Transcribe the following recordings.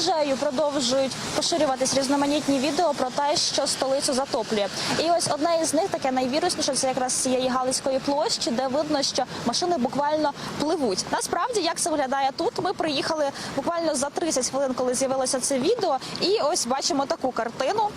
мережею продовжують поширюватись різноманітні відео про те, що столицю затоплює. І ось одне із них таке найвірусніше, це якраз цієї Галицької площі, де видно, що машини буквально пливуть. Насправді, як це виглядає тут? Ми приїхали буквально за 30 хвилин, коли з'явилося це відео, і ось бачимо таку картину.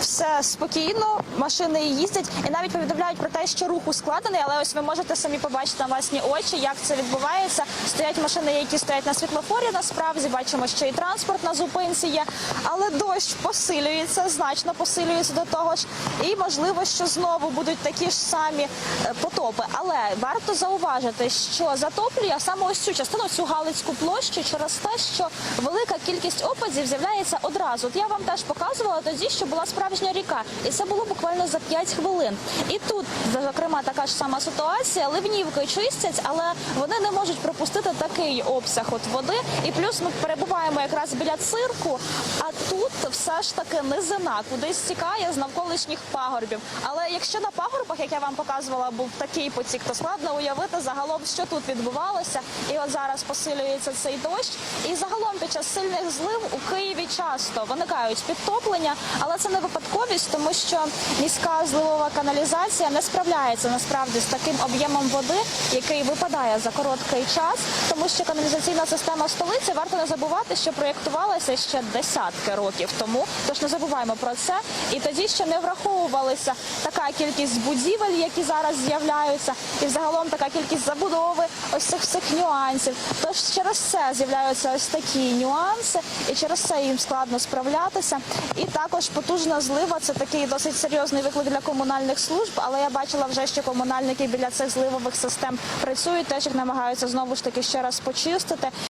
Все спокійно, машини їздять і навіть повідомляють про те, що рух ускладений, але ось ви можете самі побачити на власні очі, як це відбувається. Стоять машини, які стоять на світлофорі. Насправді бачимо, що і транспорт на зупинці є, але дощ посилюється, значно посилюється до того ж. І можливо, що знову будуть такі ж самі е, потопи. Але варто зауважити, що затоплює саме ось цю частину, цю Галицьку площу, через те, що велика кількість опадів з'являється одразу. От я вам теж показувала тоді, що була справжня ріка, і це було буквально за 5 хвилин. І тут, зокрема, така ж сама ситуація. Ливнівки чистять, але вони не можуть пропустити такий обсяг от води. І плюс ми перебуваємо якраз біля цирку. А тут все ж таки низина, кудись стікає з навколишніх пагорбів. Але якщо на пагорбах, як я вам показувала, був такий потік, то складно уявити загалом, що тут відбувалося. І от зараз посилюється цей дощ. І загалом під час сильних злив у Києві часто виникають підтоплення, але це не випадковість, тому що міська зливова каналізація не справляється насправді з таким об'ємом води, який випадає за короткий час, тому що каналізаційна система столиці варто не забувати, що проєктувалася ще десятки років тому. Тож не забуваємо про це. І тоді ще не враховувалася така кількість будівель, які зараз з'являються, і загалом така кількість забудови ось цих всіх нюансів. Тож через це з'являються ось такі нюанси, і через це їм складно справлятися. І також потужна злива це такий досить серйозний виклик для комунальних служб. Але я бачила вже, що комунальники біля цих зливових систем працюють, теж їх намагаються знову ж таки ще раз почистити.